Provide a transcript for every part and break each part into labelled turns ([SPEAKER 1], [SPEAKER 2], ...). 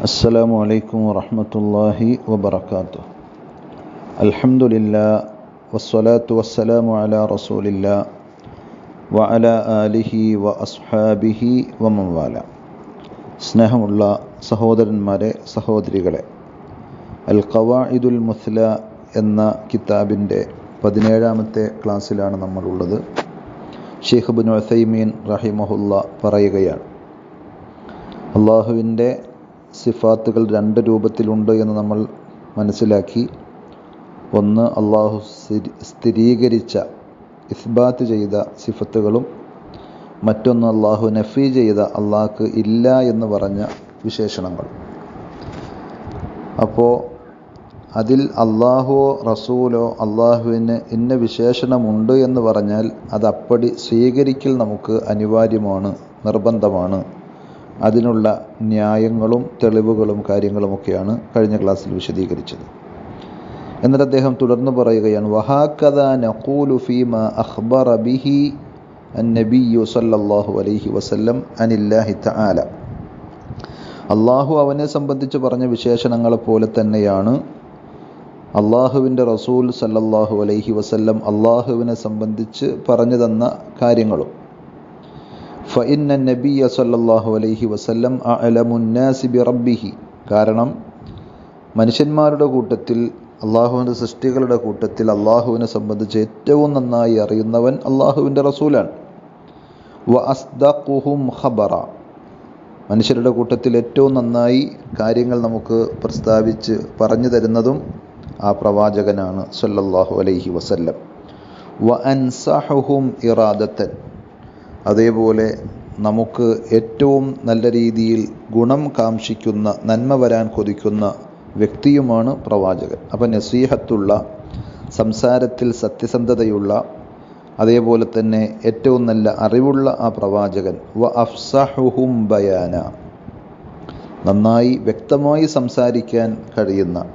[SPEAKER 1] السلام عليكم ورحمة الله وبركاته الحمد لله والصلاة والسلام على رسول الله وعلى آله وأصحابه ومن والاه സ്നേഹമുള്ള സഹോദരന്മാരെ സഹോദരികളെ അൽ ഖവാഇദുൽ മുസ്ല എന്ന കിതാബിൻ്റെ പതിനേഴാമത്തെ ക്ലാസ്സിലാണ് നമ്മളുള്ളത് ഷെയ്ഖ് ബിൻ ഉസൈമീൻ റഹിമഹുല്ല പറയുകയാണ് അള്ളാഹുവിൻ്റെ സിഫാത്തുകൾ രണ്ട് രൂപത്തിലുണ്ട് എന്ന് നമ്മൾ മനസ്സിലാക്കി. ഒന്ന് അള്ളാഹു സ്ഥിരീ- സ്ഥിരീകരിച്ച ഇസ്ബാത്ത് ചെയ്ത സിഫത്തുകളും. മറ്റൊന്ന് അള്ളാഹു നഫി ചെയ്ത അള്ളാഹ്ക്ക് ഇല്ല എന്ന് പറഞ്ഞ വിശേഷണങ്ങൾ. അപ്പോൾ അതിൽ അള്ളാഹുവോ റസൂലോ അള്ളാഹുവിന് ഇന്ന വിശേഷണമുണ്ട് എന്ന് പറഞ്ഞാൽ അത് അപ്പടി സ്വീകരിക്കൽ നമുക്ക് അനിവാര്യമാണ് നിർബന്ധമാണ്. അതിനുള്ള ന്യായങ്ങളും തെളിവുകളും കാര്യങ്ങളുമൊക്കെയാണ് കഴിഞ്ഞ ക്ലാസ്സിൽ വിശദീകരിച്ചത്. എന്നിട്ട് അദ്ദേഹം തുടർന്ന് പറയുകയാണ് വഹാക്കഥ നഖൂലു ഫീമ അഖ്ബറ ബിഹി നബിയു സല്ലല്ലാഹു അലൈഹി വസല്ലം അനില്ലാഹി തആല. അള്ളാഹു അവനെ സംബന്ധിച്ച് പറഞ്ഞ വിശേഷണങ്ങളെ പോലെ തന്നെയാണ് അള്ളാഹുവിന്റെ റസൂൽ സല്ലല്ലാഹു അലൈഹി വസല്ലം അള്ളാഹുവിനെ സംബന്ധിച്ച് പറഞ്ഞു തന്ന കാര്യങ്ങളും. ഫഇന്ന നബിയ സല്ലല്ലാഹു അലൈഹി വസല്ലം അലമുന്നാസി ബി റബ്ബിഹി കാരണം മനുഷ്യന്മാരുടെ കൂട്ടത്തിൽ അള്ളാഹുവിന്റെ സൃഷ്ടികളുടെ കൂട്ടത്തിൽ അള്ളാഹുവിനെ സംബന്ധിച്ച് ഏറ്റവും നന്നായി അറിയുന്നവൻ അള്ളാഹുവിന്റെ റസൂലാണ്. വ അസ്ദഖുഹും ഖബറ. മനുഷ്യരുടെ കൂട്ടത്തിൽ ഏറ്റവും നന്നായി കാര്യങ്ങൾ നമുക്ക് പ്രസ്താവിച്ച് പറഞ്ഞു തരുന്നതും ആ പ്രവാചകനാണ് സല്ലല്ലാഹു അലൈഹി വസല്ലം. വ അൻസഹുഹും ഇറാദത്തൻ. അതേപോലെ നമുക്ക് ഏറ്റവും നല്ല രീതിയിൽ ഗുണം കാംക്ഷിക്കുന്ന നന്മ വരാൻ കൊതിക്കുന്ന വ്യക്തിയുമാണ് പ്രവാചകൻ. അപ്പം നസീഹത്തുള്ള സംസാരത്തിൽ സത്യസന്ധതയുള്ള അതേപോലെ തന്നെ ഏറ്റവും നല്ല അറിവുള്ള ആ പ്രവാചകൻ. വ അഫ്സഹുഹും ബയാന. നന്നായി വ്യക്തമായി സംസാരിക്കാൻ കഴിയുന്ന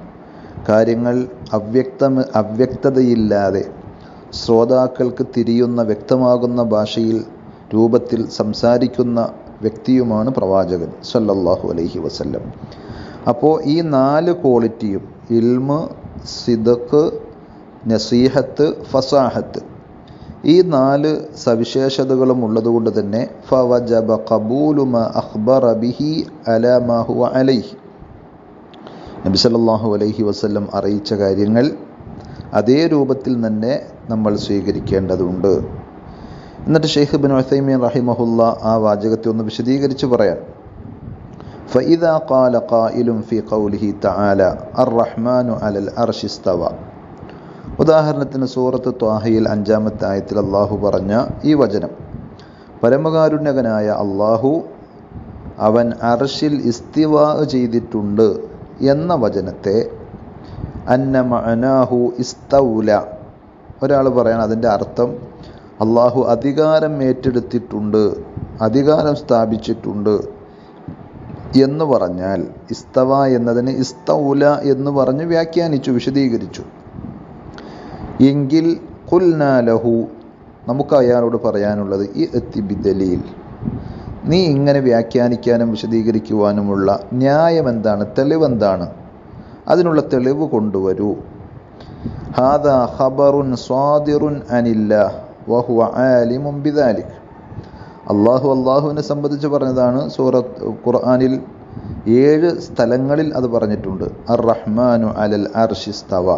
[SPEAKER 1] കാര്യങ്ങൾ അവ്യക്തം അവ്യക്തതയില്ലാതെ ശ്രോതാക്കൾക്ക് തിരിയുന്ന വ്യക്തമാകുന്ന ഭാഷയിൽ രൂപത്തിൽ സംസാരിക്കുന്ന വ്യക്തിയുമാണ് പ്രവാചകൻ സല്ലല്ലാഹു അലൈഹി വസല്ലം. അപ്പോൾ ഈ നാല് ക്വാളിറ്റിയും ഇൽമ് സിദക്ക് നസീഹത്ത് ഫസാഹത്ത് ഈ നാല് സവിശേഷതകളും ഉള്ളതുകൊണ്ട് തന്നെ ഫവജബ കബൂലുമ അഖ്ബറ ബിഹി അലാ ഹുവ അലൈഹി. നബി സല്ലല്ലാഹു അലൈഹി വസല്ലം അറിയിച്ച കാര്യങ്ങൾ അതേ രൂപത്തിൽ തന്നെ നമ്മൾ സ്വീകരിക്കേണ്ടതുണ്ട്. എന്നിട്ട് ഷെയ്ഖ് ബിൻ ഉസൈമീൻ റഹിമഹുല്ല ആ വാചകത്തെ ഒന്ന് വിശദീകരിച്ച് പറയാൻ فإذا قال قائل في قوله تعالى الرحمن على الأرش استوى ഉദാഹരണത്തിന് സൂറത്ത് ത്വാഹയിൽ അഞ്ചാമത്തെ ആയത്തിൽ അള്ളാഹു പറഞ്ഞ ഈ വചനം പരമകാരുണ്യകനായ അള്ളാഹു അവൻ അർഷിൽ ഇസ്തിവാ ചെയ്തിട്ടുണ്ട് എന്ന വചനത്തെ അന്ന മഅനാഹു ഇസ്തൗല ഒരാൾ പറയണം അതിൻ്റെ അർത്ഥം അള്ളാഹു അധികാരം ഏറ്റെടുത്തിട്ടുണ്ട് അധികാരം സ്ഥാപിച്ചിട്ടുണ്ട് എന്ന് പറഞ്ഞാൽ ഇസ്തവ എന്നതിന് ഇസ്തൗല എന്ന് പറഞ്ഞ് വ്യാഖ്യാനിച്ചു വിശദീകരിച്ചു. എങ്കിൽ കുൽനാലഹു നമുക്ക് അയാളോട് പറയാനുള്ളത് ഈ എത്തിബിദലീൽ നീ ഇങ്ങനെ വ്യാഖ്യാനിക്കാനും വിശദീകരിക്കുവാനുമുള്ള ന്യായം എന്താണ്? തെളിവെന്താണ്? അതിനുള്ള തെളിവ് കൊണ്ടുവരൂ. ഹാദ ഖബറുൻ സ്വാദിറുൻ അനില്ല വഹുവ ബിദാലിക്. അള്ളാഹു അള്ളാഹുവിനെ സംബന്ധിച്ച് പറഞ്ഞതാണ് സൂറത്ത് ഖുർആാനിൽ ഏഴ് സ്ഥലങ്ങളിൽ അത് പറഞ്ഞിട്ടുണ്ട്. അർ റഹ്മാനു അലൽ അർഷിസ്തവ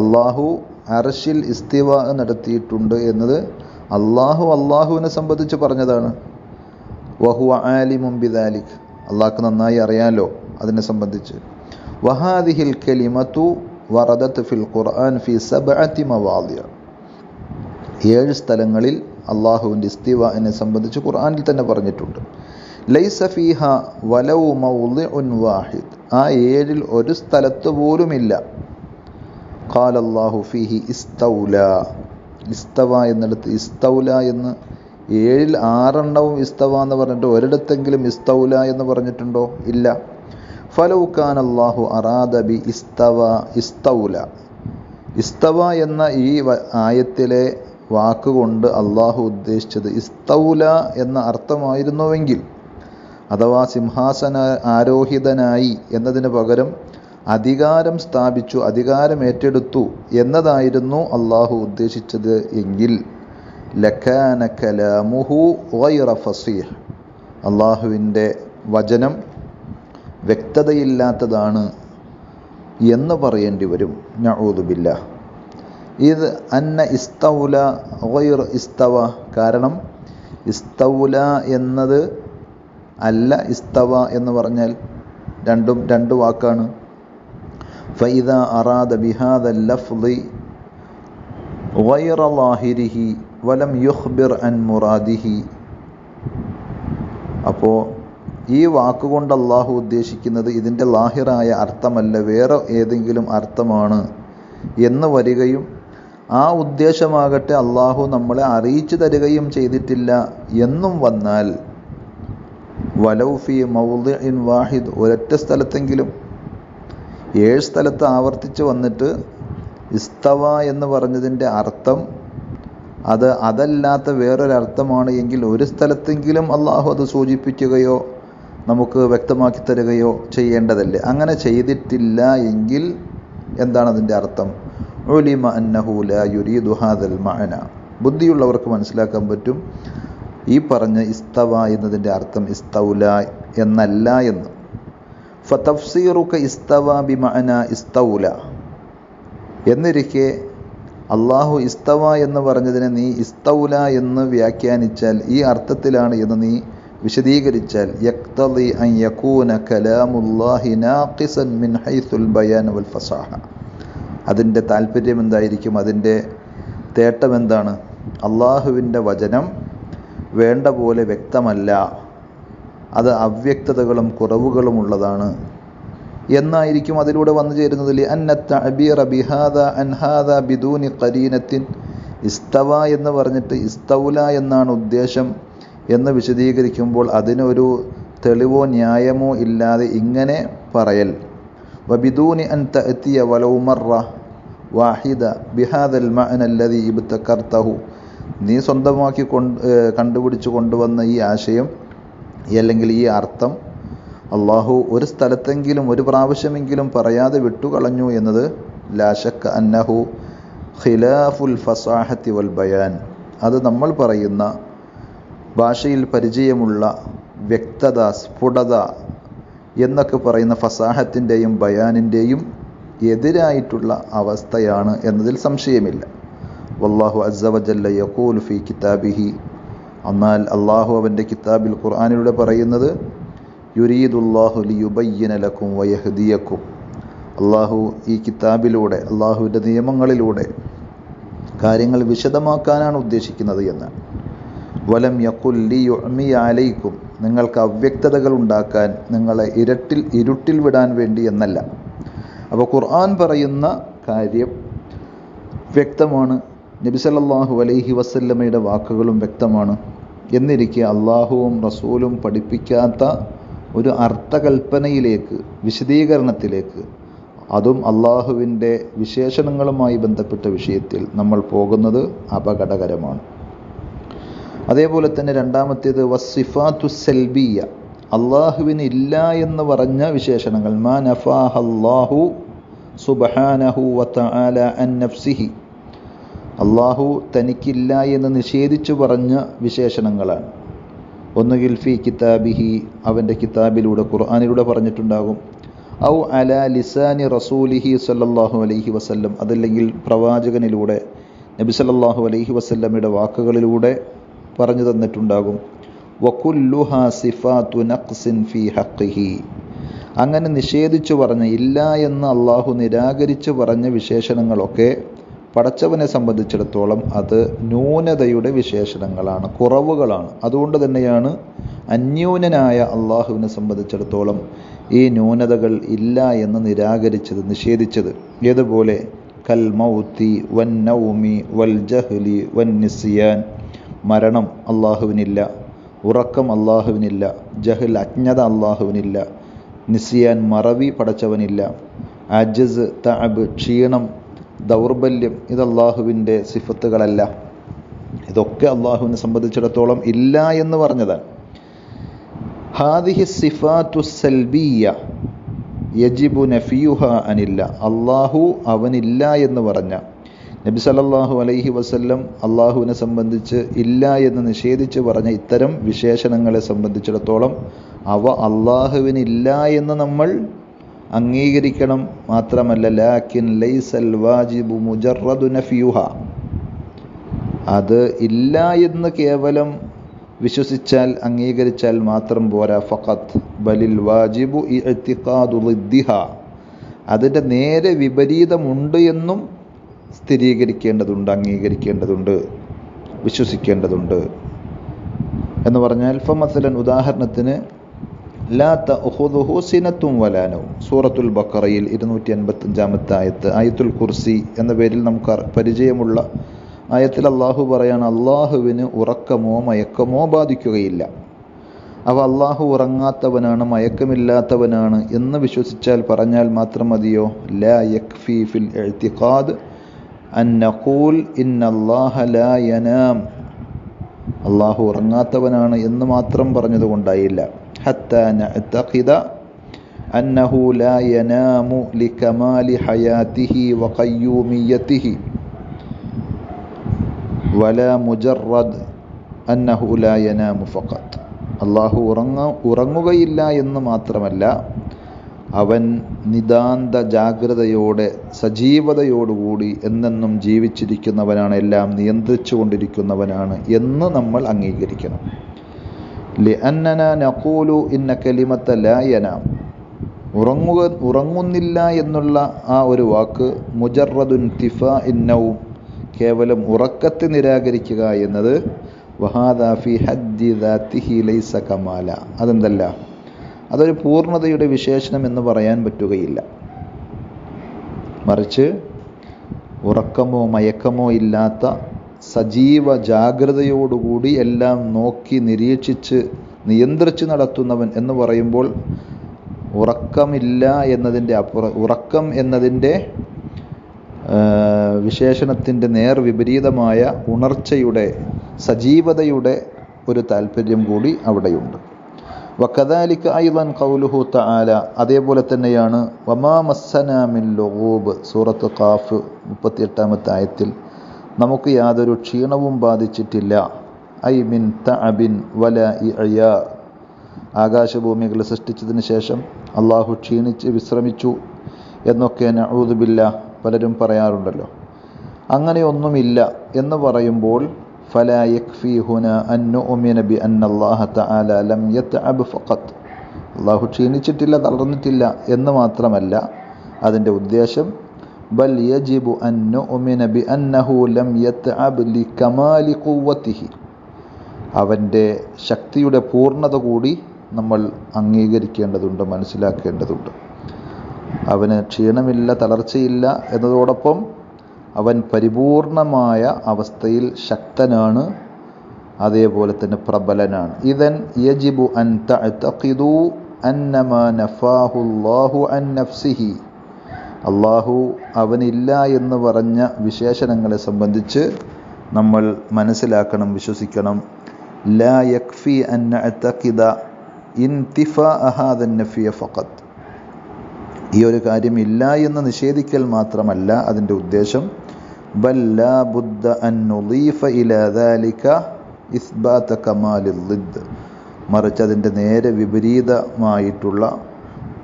[SPEAKER 1] അള്ളാഹു അർഷിൽ ഇസ്തിവ നടത്തിയിട്ടുണ്ട് എന്നത് അള്ളാഹു അള്ളാഹുവിനെ സംബന്ധിച്ച് പറഞ്ഞതാണ്. വഹുവ ആലിമും ബിദാലിക്. അള്ളാഹ്ക്ക് നന്നായി അറിയാലോ അതിനെ സംബന്ധിച്ച്. വഹാദിഹിൽ കലിമത്തു വറദത്ത് ഫിൽ ഖുർആൻ ഫി സബഅത്തി മവാദിയ ഏഴ് സ്ഥലങ്ങളിൽ അള്ളാഹുവിന്റെ ഇസ്തിവ എന്നെ സംബന്ധിച്ച് ഖുർആാനിൽ തന്നെ പറഞ്ഞിട്ടുണ്ട്. ലൈസഫീഹ ഫീഹ വലൗ മൗളിഉൻ വാഹിദ്. ആ ഏഴിൽ ഒരു സ്ഥലത്ത് പോലുമില്ല. ഖാൽ ഫീഹി ഇസ്തൗല. ഇസ്തവ എന്നിടത്ത് ഇസ്തൗല എന്ന് ഏഴിൽ ആറെണ്ണവും ഇസ്തവ എന്ന് പറഞ്ഞിട്ട് ഒരിടത്തെങ്കിലും ഇസ്തൗല എന്ന് പറഞ്ഞിട്ടുണ്ടോ? ഇല്ല. ഫലൗഖാൻ അള്ളാഹു അറാദ ബി ഇസ്തവ ഇസ്തൗല. ഇസ്തവ എന്ന ഈ ആയത്തിലെ വാക്കുകൊണ്ട് അള്ളാഹു ഉദ്ദേശിച്ചത് ഇസ്തൗല എന്ന അർത്ഥമായിരുന്നുവെങ്കിൽ അഥവാ സിംഹാസന ആരോഹിതനായി എന്നതിന് പകരം അധികാരം സ്ഥാപിച്ചു അധികാരം ഏറ്റെടുത്തു എന്നതായിരുന്നു അള്ളാഹു ഉദ്ദേശിച്ചത് എങ്കിൽ കലാമുഹു ഫസീഹ്. അള്ളാഹുവിന്റെ വചനം വ്യക്തതയില്ലാത്തതാണ് എന്ന് പറയേണ്ടി വരും. നഊദുബില്ല ഇത് അന്ന ഇസ്തൗല ഗൈർ ഇസ്തവ. കാരണം ഇസ്തൗല എന്നത് അല്ല ഇസ്തവ എന്ന് പറഞ്ഞാൽ രണ്ടും രണ്ട് വാക്കാണ്. ഫൈദ അറാദ ബിഹാദ ലഫ്ലി ഗൈറ ലാഹിരിഹി വലം യുഹ്ബിർ അൻ മുറാദിഹി. അപ്പോൾ ഈ വാക്കുകൊണ്ട് അള്ളാഹു ഉദ്ദേശിക്കുന്നത് ഇതിന്റെ ലാഹിറായ അർത്ഥമല്ല വേറെ ഏതെങ്കിലും അർത്ഥമാണ് എന്ന് വരികയും ആ ഉദ്ദേശമാകട്ടെ അള്ളാഹു നമ്മളെ അറിയിച്ചു തരികയും ചെയ്തിട്ടില്ല എന്നും വന്നാൽ വലൗഫി മൗദിൻ വാഹിദ് ഒരൊറ്റ സ്ഥലത്തെങ്കിലും ഏഴ് സ്ഥലത്ത് ആവർത്തിച്ച് വന്നിട്ട് ഇസ്തവ എന്ന് പറഞ്ഞതിന്റെ അർത്ഥം അത് അതല്ലാത്ത വേറൊരർത്ഥമാണ് എങ്കിൽ ഒരു സ്ഥലത്തെങ്കിലും അള്ളാഹു അത് സൂചിപ്പിക്കുകയോ നമുക്ക് വ്യക്തമാക്കി തരികയോ ചെയ്യേണ്ടതല്ലേ? അങ്ങനെ ചെയ്തിട്ടില്ല എങ്കിൽ എന്താണ് അതിന്റെ അർത്ഥം? ഉലിമ അന്നഹു ലാ യുരീദു ഹാദൽ മഅന. ബുദ്ധിയുള്ളവർക്ക് മനസ്സിലാക്കാൻ പറ്റും. ഈ പറഞ്ഞ ഇസ്തവ എന്നതിന്റെ അർത്ഥം ഇസ്തൗല എന്നല്ല എന്ന്. ഫതഫ്സീറുക ഇസ്തവ ബി മഅന ഇസ്തൗല. എന്നിരിക്കെ അള്ളാഹു ഇസ്തവ എന്ന് പറഞ്ഞതിനെ നീ ഇസ്തൗല എന്ന് വ്യാഖ്യാനിച്ചാൽ ഈ അർത്ഥത്തിലാണ് എന്ന് നീ വിശദീകരിച്ചാൽ യക്തലി അൻ യകൂന കലാമുല്ലാഹി നാഖിസൻ മിൻ ഹൈസുൽ ബയാൻ വൽ ഫസാഹ. അതിന്റെ താല്പര്യം എന്തായിരിക്കും? അതിന്റെ തേട്ടം എന്താണ്? അള്ളാഹുവിന്റെ വചനം വേണ്ട പോലെ വ്യക്തമല്ല. അത് അവ്യക്തതകളും കുറവുകളും ഉള്ളതാണ്. എന്നായിരിക്കും അതിലൂടെ വന്നു ചേരുന്നതിൽ ബിദൂനി കരീനത്തിൻ ഇസ്തവ എന്ന് പറഞ്ഞിട്ട് ഇസ്തൗല എന്നാണ് ഉദ്ദേശം എന്ന് വിശദീകരിക്കുമ്പോൾ അതിനൊരു തെളിവോ ന്യായമോ ഇല്ലാതെ ഇങ്ങനെ പറയൽ. വബിദൂനി അൻ തഅത്തിയ വലൗ مرة വാഹിദ ബിഹാദൽ മഅന ഇബ്തക്കർത്തഹു നീ സ്വന്തമാക്കി കൊണ്ട് കണ്ടുപിടിച്ച് കൊണ്ടുവന്ന ഈ ആശയം അല്ലെങ്കിൽ ഈ അർത്ഥം അള്ളാഹു ഒരു സ്ഥലത്തെങ്കിലും ഒരു പ്രാവശ്യമെങ്കിലും പറയാതെ വിട്ടുകളഞ്ഞു എന്നത് ലാശക്ക അന്നഹു ഖിലാഫുൽ ഫസാഹത്തി വൽ ബയാൻ. അത് നമ്മൾ പറയുന്ന ഭാഷയിൽ പരിചയമുള്ള വ്യക്തത സ്ഫുടത എന്നൊക്കെ പറയുന്ന ഫസാഹത്തിന്റെയും ബയാനിന്റെയും എതിരായിട്ടുള്ള അവസ്ഥയാണ് എന്നതിൽ സംശയമില്ല. വല്ലാഹു അസവജല്ല യഖൂൽ ഫി കിതാബിഹി. എന്നാൽ അള്ളാഹു അവന്റെ കിതാബിൽ ഖുർആാനിലൂടെ പറയുന്നത് യുരീദുല്ലാഹു ലിയുബയ്യനലക്കും വയഹദിയക്കും. അള്ളാഹു ഈ കിതാബിലൂടെ അള്ളാഹുവിന്റെ നിയമങ്ങളിലൂടെ കാര്യങ്ങൾ വിശദമാക്കാനാണ് ഉദ്ദേശിക്കുന്നത് എന്ന്. വലം യക്കുല്ലി യുഅ്മി അലൈക്കും. നിങ്ങൾക്ക് അവ്യക്തതകൾ ഉണ്ടാക്കാൻ നിങ്ങളെ ഇരട്ടിൽ ഇരുട്ടിൽ വിടാൻ വേണ്ടി എന്നല്ല. അപ്പോൾ ഖുർആൻ പറയുന്ന കാര്യം വ്യക്തമാണ്. നബി സല്ലല്ലാഹു അലൈഹി വസല്ലമയുടെ വാക്കുകളും വ്യക്തമാണ്. എന്നിരിക്കെ അള്ളാഹുവും റസൂലും പഠിപ്പിക്കാത്ത ഒരു അർത്ഥകൽപ്പനയിലേക്ക് വിശദീകരണത്തിലേക്ക് അതും അള്ളാഹുവിന്റെ വിശേഷണങ്ങളുമായി ബന്ധപ്പെട്ട വിഷയത്തിൽ നമ്മൾ പോകുന്നത് അപകടകരമാണ്. അതേപോലെ തന്നെ രണ്ടാമത്തേത് വസിഫാത്തു സെൽബിയ അള്ളാഹുവിന് ഇല്ല എന്ന് പറഞ്ഞ വിശേഷണങ്ങൾ. മാ നഫാഹ് സുബഹാനഹു വതആല അൻ നഫ്സിഹി. അള്ളാഹു തനിക്കില്ല എന്ന് നിഷേധിച്ചു പറഞ്ഞ വിശേഷണങ്ങളാണ്. ഒന്നുകിൽ ഫി കിതാബിഹി അവന്റെ കിതാബിലൂടെ ഖുർആാനിലൂടെ പറഞ്ഞിട്ടുണ്ടാകും. ഔ അല ലിസാനി റസൂലിഹി സല്ലാഹു അലൈഹി വസല്ലം അതല്ലെങ്കിൽ പ്രവാചകനിലൂടെ നബി സല്ലാഹു അലൈഹി വസല്ലമയുടെ വാക്കുകളിലൂടെ പറഞ്ഞു തന്നിട്ടുണ്ടാകും. വക്കുല്ലുഹ സിഫാത്തു നഖ്സിൻ ഫി ഹഖിഹി. അങ്ങനെ നിഷേധിച്ചു പറഞ്ഞ ഇല്ല എന്ന് അള്ളാഹു നിരാകരിച്ചു പറഞ്ഞ വിശേഷണങ്ങളൊക്കെ പടച്ചവനെ സംബന്ധിച്ചിടത്തോളം അത് ന്യൂനതയുടെ വിശേഷണങ്ങളാണ് കുറവുകളാണ്. അതുകൊണ്ട് തന്നെയാണ് അന്യൂനനായ അള്ളാഹുവിനെ സംബന്ധിച്ചിടത്തോളം ഈ ന്യൂനതകൾ ഇല്ല എന്ന് നിരാകരിച്ചത് നിഷേധിച്ചത്. ഏതുപോലെ? കൽ മൗത്തി വൻ നൗമി വൽ ജഹ്ലി വൻ നിസിയാൻ മരണം അള്ളാഹുവിനില്ല ഉറക്കം അള്ളാഹുവിനില്ല ജഹൽ അജ്ഞത അള്ളാഹുവിനില്ല നിസിയാൻ മറവി പടച്ചവനില്ല അജസ് തഅബ് ക്ഷീണം ദൗർബല്യം ഇത് അള്ളാഹുവിന്റെ സിഫത്തുകളല്ല. ഇതൊക്കെ അള്ളാഹുവിനെ സംബന്ധിച്ചിടത്തോളം ഇല്ല എന്ന് പറഞ്ഞതാണ്. ഹാദിഹി സിഫാത്തു സെൽബിയ യജിബു നഫിയുഹ അനില്ല. അള്ളാഹു അവനില്ല എന്ന് പറഞ്ഞ നബി സല്ലല്ലാഹു അലൈഹി വസല്ലം അള്ളാഹുവിനെ സംബന്ധിച്ച് ഇല്ല എന്ന് നിഷേധിച്ച് പറഞ്ഞ ഇത്തരം വിശേഷണങ്ങളെ സംബന്ധിച്ചിടത്തോളം അവ അള്ളാഹുവിനില്ല എന്ന് നമ്മൾ അംഗീകരിക്കണം മാത്രമല്ല ലാക്കിൻ ലൈസൽ വാജിബു മുജറദു നഫ്യൂഹ. അത് ഇല്ല എന്ന് കേവലം വിശ്വസിച്ചാൽ അംഗീകരിച്ചാൽ മാത്രം പോരാ. ഫഖത്ത് ബലിൽ വാജിബു ഇഅ്തിഖാദു അതിന്റെ നേരെ വിപരീതമുണ്ട് എന്നും സ്ഥിരീകരിക്കേണ്ടതുണ്ട് അംഗീകരിക്കേണ്ടതുണ്ട് വിശ്വസിക്കേണ്ടതുണ്ട് എന്ന് പറഞ്ഞാൽ ഫമസലൻ ഉദാഹരണത്തിന് ലാത്ത തഅഖുദുഹു സിനത്തും വലാനവും സൂറത്തുൽ ബക്കറയിൽ ഇരുന്നൂറ്റി അൻപത്തഞ്ചാമത്തെ ആയത്ത് ആയത്തുൽ കുർസി എന്ന പേരിൽ നമുക്ക് പരിചയമുള്ള ആയത്തിൽ അള്ളാഹു പറയാണ് അള്ളാഹുവിന് ഉറക്കമോ മയക്കമോ ബാധിക്കുകയില്ല. അവ അള്ളാഹു ഉറങ്ങാത്തവനാണ് മയക്കമില്ലാത്തവനാണ് എന്ന് വിശ്വസിച്ചാൽ പറഞ്ഞാൽ മാത്രം മതിയോ? ലാ യക്ഫി ഫിൽ എഴുത്തിഖാദ് അൻ നഖൂൽ ഇന്നല്ലാഹ ലാ യനാം. അള്ളാഹു ഉറങ്ങാത്തവനാണ് എന്ന് മാത്രം പറഞ്ഞതുകൊണ്ടായില്ല. ഹത്ത നഅ്തഖിദ അന്നഹു ലാ യനാമു ലികമാലി ഹയാതിഹി വഖയ്യൂമിയതിഹി വല മുജറദ് അന്നഹു ലാ യനാമു ഫഖത്ത് അള്ളാഹു ഉറങ്ങ ഉറങ്ങുകയില്ല എന്ന് മാത്രമല്ല അവൻ നിതാന്ത ജാഗ്രതയോടെ സജീവതയോടുകൂടി എന്നെന്നും ജീവിച്ചിരിക്കുന്നവനാണ് എല്ലാം നിയന്ത്രിച്ചു കൊണ്ടിരിക്കുന്നവനാണ് എന്ന് നമ്മൾ അംഗീകരിക്കണം. ലിഅന്നന നഖൂലു ഇന്ന കലിമത്ത ലായന ഉറങ്ങുക ഉറങ്ങുന്നില്ല എന്നുള്ള ആ ഒരു വാക്ക് മുജറദുൻ തിഫ ഇന്നവും കേവലം ഉറക്കത്തെ നിരാകരിക്കുക എന്നത് വഹാദാഫി ഹദ്ദി ദാത്തിഹി ലൈസ കമാല. അതെന്തല്ല? അതൊരു പൂർണതയുടെ വിശേഷണം എന്ന് പറയാൻ പറ്റുകയില്ല. മറിച്ച് ഉറക്കമോ മയക്കമോ ഇല്ലാത്ത സജീവ ജാഗ്രതയോടുകൂടി എല്ലാം നോക്കി നിരീക്ഷിച്ച് നിയന്ത്രിച്ച് നടത്തുന്നവൻ എന്ന് പറയുമ്പോൾ ഉറക്കമില്ല എന്നതിന്റെ അപ്പുറ ഉറക്കം എന്നതിന്റെ വിശേഷണത്തിന്റെ നേർ വിപരീതമായ ഉണർച്ചയുടെ സജീവതയുടെ ഒരു താല്പര്യം കൂടി അവിടെയുണ്ട്. വക്കദാലിക്ക് ഐവൻ കൗലുഹു തആല അതേപോലെ തന്നെയാണ് വമാ മസ്സനാമിൻ ലൊഗൂബ് സൂറത്ത് ഖാഫ് മുപ്പത്തിയെട്ടാമത്തെ ആയത്തിൽ. നമുക്ക് യാതൊരു ക്ഷീണവും ബാധിച്ചിട്ടില്ല. ഐ മിൻ തഅബിൻ വല ഇഅയ ആകാശഭൂമികൾ സൃഷ്ടിച്ചതിന് ശേഷം അള്ളാഹു ക്ഷീണിച്ച് വിശ്രമിച്ചു എന്നൊക്കെ നഊദുബില്ല പലരും പറയാറുണ്ടല്ലോ. അങ്ങനെയൊന്നുമില്ല എന്ന് പറയുമ്പോൾ فلا يكفي هنا أن نؤمن بأن الله تعالى لم يتعب فقط അള്ളാഹു ക്ഷീണിച്ചിട്ടില്ല തളർന്നിട്ടില്ല എന്ന് മാത്രമല്ല അതിൻ്റെ ഉദ്ദേശം ബൽ യജിബു അൻ നുഅ്മിന ബി അന്നഹു ലം യത്അബ് ലികമാലി ഖുവ്വതിഹി അവൻ്റെ ശക്തിയുടെ പൂർണ്ണത കൂടി നമ്മൾ അംഗീകരിക്കേണ്ടതുണ്ട് മനസ്സിലാക്കേണ്ടതുണ്ട് അവന് ക്ഷീണമില്ല തളർച്ചയില്ല എന്നതോടൊപ്പം അവൻ പരിപൂർണമായ അവസ്ഥയിൽ ശക്തനാണ് അതേപോലെ തന്നെ പ്രബലനാണ്. ഇതൻ യജിബു അൻ തഅതഖിദു നഫാഹു നഫാഹുല്ലാഹു അൻ നഫ്സിഹി. അള്ളാഹു അവനില്ല എന്ന് പറഞ്ഞ വിശേഷണങ്ങളെ സംബന്ധിച്ച് നമ്മൾ മനസ്സിലാക്കണം വിശ്വസിക്കണം. ലാ യക്ഫി അൻ അഹാദൻ നഫിയ ഫഖത്ത് ഈ ഒരു കാര്യം ഇല്ല എന്ന് നിഷേധിക്കൽ മാത്രമല്ല അതിന്റെ ഉദ്ദേശം. മറിച്ച് അതിന്റെ നേരെ വിപരീതമായിട്ടുള്ള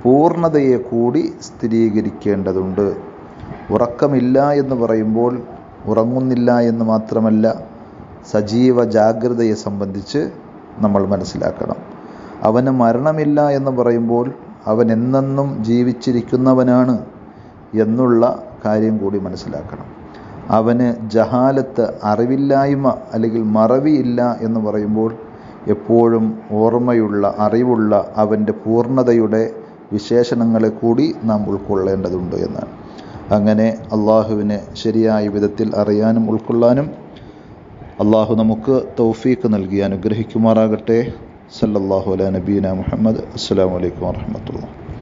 [SPEAKER 1] പൂർണതയെ കൂടി സ്ഥിരീകരിക്കേണ്ടതുണ്ട്. ഉറക്കമില്ല എന്ന് പറയുമ്പോൾ ഉറങ്ങുന്നില്ല എന്ന് മാത്രമല്ല സജീവ ജാഗ്രതയെ സംബന്ധിച്ച് നമ്മൾ മനസ്സിലാക്കണം. അവന് മരണമില്ല എന്ന് പറയുമ്പോൾ അവൻ എന്നെന്നും ജീവിച്ചിരിക്കുന്നവനാണ് എന്നുള്ള കാര്യം കൂടി മനസ്സിലാക്കണം. അവന് ജഹാലത്ത് അറിവില്ലായ്മ അല്ലെങ്കിൽ മറവിയില്ല എന്ന് പറയുമ്പോൾ എപ്പോഴും ഓർമ്മയുള്ള അറിവുള്ള അവന്റെ പൂർണതയുടെ വിശേഷണങ്ങളെ കൂടി നാം ഉൾക്കൊള്ളേണ്ടതുണ്ട് എന്നാണ്. അങ്ങനെ അള്ളാഹുവിനെ ശരിയായ വിധത്തിൽ അറിയാനും ഉൾക്കൊള്ളാനും അള്ളാഹു നമുക്ക് തൗഫീക്ക് നൽകി അനുഗ്രഹിക്കുമാറാകട്ടെ. സല്ലല്ലാഹു അല നബീന മുഹമ്മദ്. അസ്സാം വലൈക്കും വാഹമത്തുള്ള